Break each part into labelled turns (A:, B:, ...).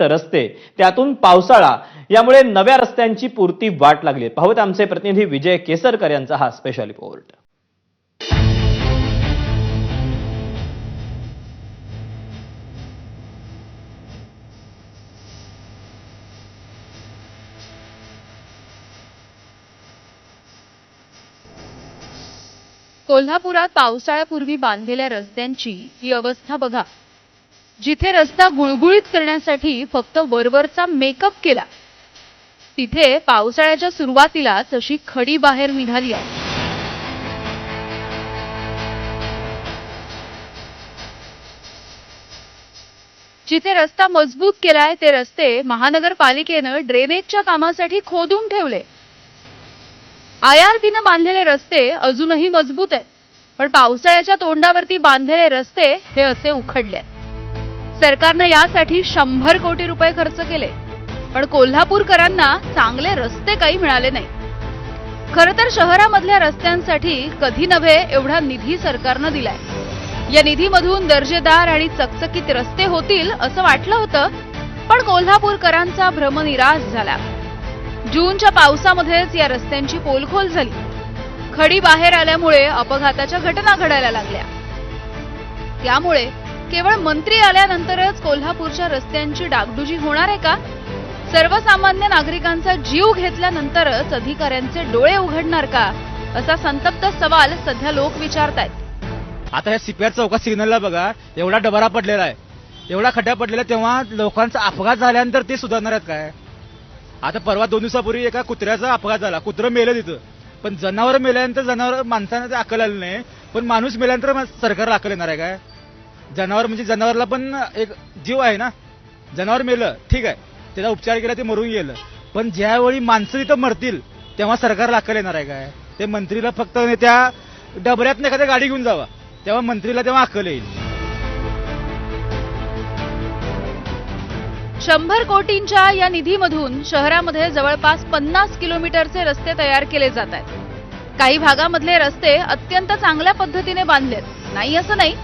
A: रस्ते त्यातून पावसाळा यामुळे नव्या रस्त्यांची पूर्ती वाट लागली. पाहूत आमचे प्रतिनिधी विजय केसरकर यांचा हा स्पेशल रिपोर्ट
B: कोल्हापुरात पावसाळ्यापूर्वी बांधलेल्या रस्त्यांची ही अवस्था बघा. जिथे रस्ता गुळगुळीत करण्यासाठी फक्त वरवरचा मेकअप केला तिथे पावसाळ्याच्या सुरुवातीला तशी खडी बाहेर निघाली आहे. जिथे रस्ता मजबूत केलाय ते रस्ते महानगरपालिकेनं ड्रेनेजच्या कामासाठी खोदून ठेवले. आयआरटीनं बांधलेले रस्ते अजूनही मजबूत आहेत पण पावसाळ्याच्या तोंडावरती बांधलेले रस्ते हे असे उखडले सरकारनं यासाठी शंभर कोटी रुपये खर्च केले. पण कोल्हापूरकरांना चांगले रस्ते काही मिळाले नाही. खर तर शहरामधल्या रस्त्यांसाठी कधी नव्हे एवढा निधी सरकारनं दिलाय. या निधीमधून दर्जेदार आणि चकचकीत रस्ते होतील असं वाटलं होतं पण कोल्हापूरकरांचा भ्रमनिराश झाला. जूनच्या पावसामध्येच या रस्त्यांची पोलखोल झाली. खडी बाहेर आल्यामुळे अपघाताच्या घटना घडायला लागल्या. त्यामुळे केवळ मंत्री आल्यानंतरच कोल्हापूरच्या रस्त्यांची डागडुजी होणार आहे का? सर्वसामान्य नागरिकांचा जीव घेतल्यानंतरच अधिकाऱ्यांचे डोळे उघडणार का? असा संतप्त सवाल सध्या लोक विचारतायत.
C: आता या सीपीआर चौकात सिग्नलला बघा एवढा डबरा पडलेला आहे. एवढा खड्डा पडलेला आहे, तेव्हा लोकांचा अपघात झाल्यानंतर ते सुधारणार आहेत काय? आता परवा दोन दिवसापूर्वी एका कुत्र्याचा अपघात झाला. कुत्रं मेलं तिथं. पण जनावर मेल्यानंतर जनावर माणसानं ते अकल आलं नाही पण माणूस मेल्यानंतर सरकारला अकल येणार आहे काय? जनावर म्हणजे जनावरला पण एक जीव आहे ना. जनावर मेलं ठीक आहे. त्याचा उपचार केला ते मरून गेलं. पण ज्यावेळी माणसं तिथं मरतील तेव्हा सरकारला अक्कल येणार आहे काय? ते मंत्रीला फक्त त्या डबऱ्यात एखाद्या गाडी घेऊन जावा. तेव्हा मंत्रीला तेव्हा अक्कल येईल.
B: शंभर कोटींच्या या निधीमधून शहरामध्ये जवळपास पन्नास किलोमीटरचे रस्ते तयार केले जात आहेत. काही भागामधले रस्ते अत्यंत चांगल्या पद्धतीने बांधलेत. नाही असं नाही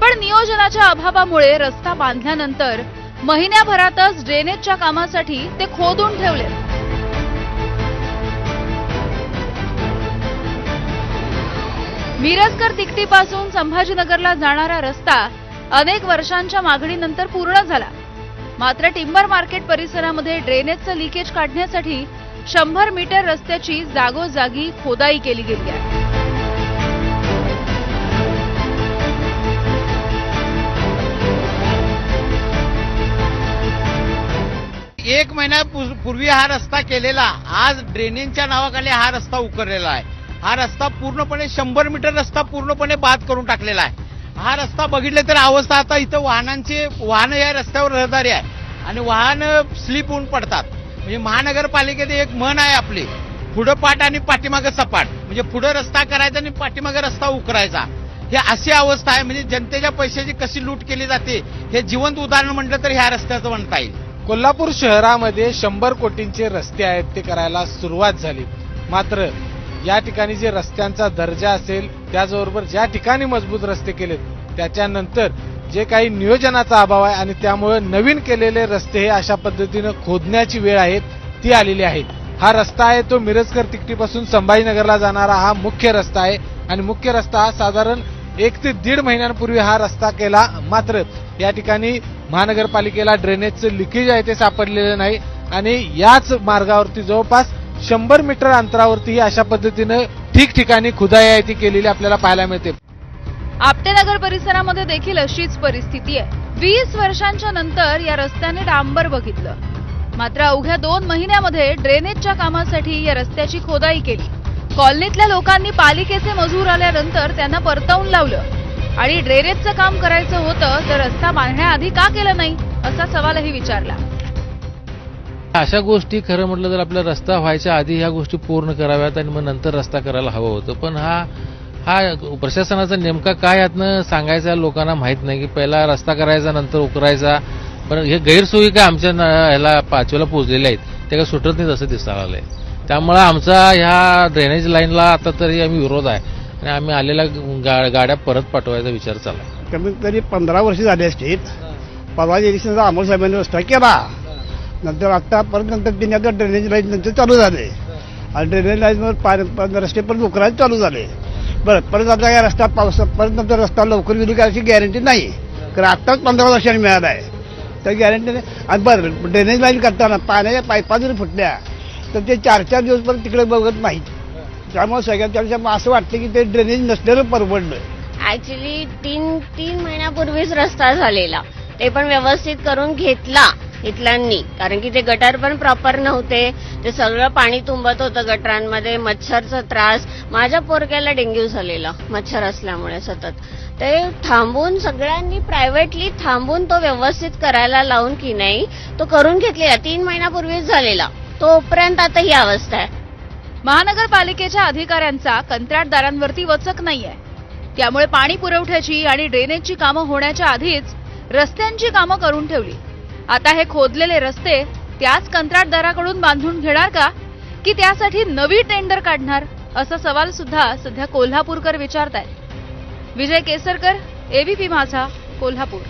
B: पण नियोजनाच्या अभावामुळे रस्ता बांधल्यानंतर महिन्याभरातच ड्रेनेजच्या कामासाठी ते खोदून ठेवले. मिरजकर तिकटीपासून संभाजीनगरला जाणारा रस्ता अनेक वर्षांच्या मागणीनंतर पूर्ण झाला. मात्र टिंबर मार्केट परिसरामध्ये ड्रेनेजचं लिकेज काढण्यासाठी शंभर मीटर रस्त्याची जागोजागी खोदाई केली गेली आहे.
D: एक महिन्यापूर्वी हा रस्ता केलेला आज ड्रेनेजच्या नावाखाली हा रस्ता उकरलेला आहे. हा रस्ता पूर्णपणे शंभर मीटर रस्ता पूर्णपणे बाद करून टाकलेला आहे. हा रस्ता बघितले तर अवस्था आता इथं वाहनांचे वाहनं या रस्त्यावर रहदारी आहे आणि वाहन स्लिप होऊन पडतात. म्हणजे महानगरपालिकेत एक म्हण आहे आपली पुढं पाठ आणि पाठीमागं सपाट. म्हणजे पुढं रस्ता करायचा आणि पाठीमागं रस्ता उकरायचा. हे अशी अवस्था आहे म्हणजे जनतेच्या पैशाची कशी लूट केली जाते हे जिवंत उदाहरण म्हटलं तर ह्या रस्त्याचं म्हणता येईल.
E: कोल्हापूर शहरामध्ये शंभर कोटींचे रस्ते आहेत ते करायला सुरुवात झाली. मात्र या ठिकाणी जे रस्त्यांचा दर्जा असेल त्याचबरोबर ज्या ठिकाणी मजबूत रस्ते केलेत त्याच्यानंतर जे काही नियोजनाचा अभाव आहे आणि त्यामुळे नवीन केलेले रस्ते हे अशा पद्धतीनं खोदण्याची वेळ आहे ती आलेली आहे. हा रस्ता आहे तो मिरजकर तिकटीपासून संभाजीनगरला जाणारा हा मुख्य रस्ता आहे. आणि मुख्य रस्ता हा साधारण एक ते दीड महिन्यांपूर्वी हा रस्ता केला मात्र या ठिकाणी महानगरपालिकेला ड्रेनेजचं लिकेज आहे ते सापडलेलं नाही. आणि याच मार्गावरती जवळपास शंभर मीटर अंतरावरती अशा पद्धतीनं ठिकठिकाणी खुदाई आहे ती केलेली आपल्याला पाहायला मिळते.
B: आपटेनगर परिसरामध्ये देखील अशीच परिस्थिती आहे. वीस वर्षांच्या नंतर या रस्त्याने डांबर बघितलं. मात्र अवघ्या दोन महिन्यामध्ये ड्रेनेजच्या कामासाठी या रस्त्याची खोदाई केली. कॉलनीतल्या लोकांनी पालिकेचे मजूर आल्यानंतर त्यांना परतवून लावलं. आणि ड्रेनेजचं काम करायचं होतं तर रस्ता बांधण्याआधी का केलं नाही असा सवालही विचारला.
F: अशा गोष्टी खरं म्हटलं तर आपला रस्ता व्हायच्या आधी ह्या गोष्टी पूर्ण कराव्यात आणि मग नंतर रस्ता करायला हवं होतं. पण हा हा प्रशासनाचा नेमका काय यातनं सांगायचा लोकांना माहीत नाही की पहिला रस्ता करायचा नंतर उकरायचा. पण हे गैरसोयी काय आमच्या ह्याला पाचव्याला पोचलेल्या आहेत ते काय सुटत नाही असं दिसायला आलंय त्यामुळं आमचा ह्या ड्रेनेज लाईनला आता तरी आम्ही विरोध आहे. आणि आम्ही आलेल्या गा- गाड्या परत पाठवायचा विचार चालला
G: कमीत कमी पंधरा वर्ष झाली असतील. परवा इलेक्शनचा अमोल साहेबांनी रस्ता केला. नंतर आता परत नंतर तिने आता ड्रेनेज लाईन नंतर चालू झाले. आणि ड्रेनेज लाईनवर पाणी रस्ते परत उकरायला चालू झाले. बरं परत आता या रस्ता पाऊस परत नंतर रस्ता लवकर विली करायची गॅरंटी नाही. कारण आत्ताच पंधरा वर्षांनी मिळाला आहे. तर गॅरंटी नाही. आणि बरं ड्रेनेज लाईन करताना पाण्याच्या पायपा जरी फुटल्या. तर ते चार चार दिवसपर्यंत तिकडे बघत नाहीत त्यामुळे सगळ्यात त्यापेक्षा असं वाटतं की ते ड्रेनेज नसलेलं परवडलं
H: ऍक्च्युली तीन तीन महिन्यापूर्वीच रस्ता झालेला. ते पण व्यवस्थित करून घेतला इथल्यांनी. कारण की ते गटार पण प्रॉपर नव्हते. ते सगळं पाणी तुंबत होतं गटारांमध्ये. मच्छरचा त्रास. माझ्या पोरक्याला डेंग्यू झालेला. मच्छर असल्यामुळे सतत. ते थांबून सगळ्यांनी प्रायव्हेटली थांबून तो व्यवस्थित करायला लावून की नाही तो करून घेतलेला. तीन महिन्यापूर्वीच झालेला. तोपर्यंत आता ही अवस्था आहे.
B: महानगरपालिकेच्या अधिकाऱ्यांचा कंत्राटदारांवरती वचक नाहीये. त्यामुळे पाणी पुरवठ्याची आणि ड्रेनेजची कामं होण्याच्या आधीच रस्त्यांची कामं करून ठेवली. आता हे खोदलेले रस्ते त्याच कंत्राटदाराकडून बांधून घेणार का? की त्यासाठी नवी टेंडर काढणार? असा सवाल सुद्धा सध्या कोल्हापूरकर विचारतायत. विजय केसरकर एबीपी माझा कोल्हापूर.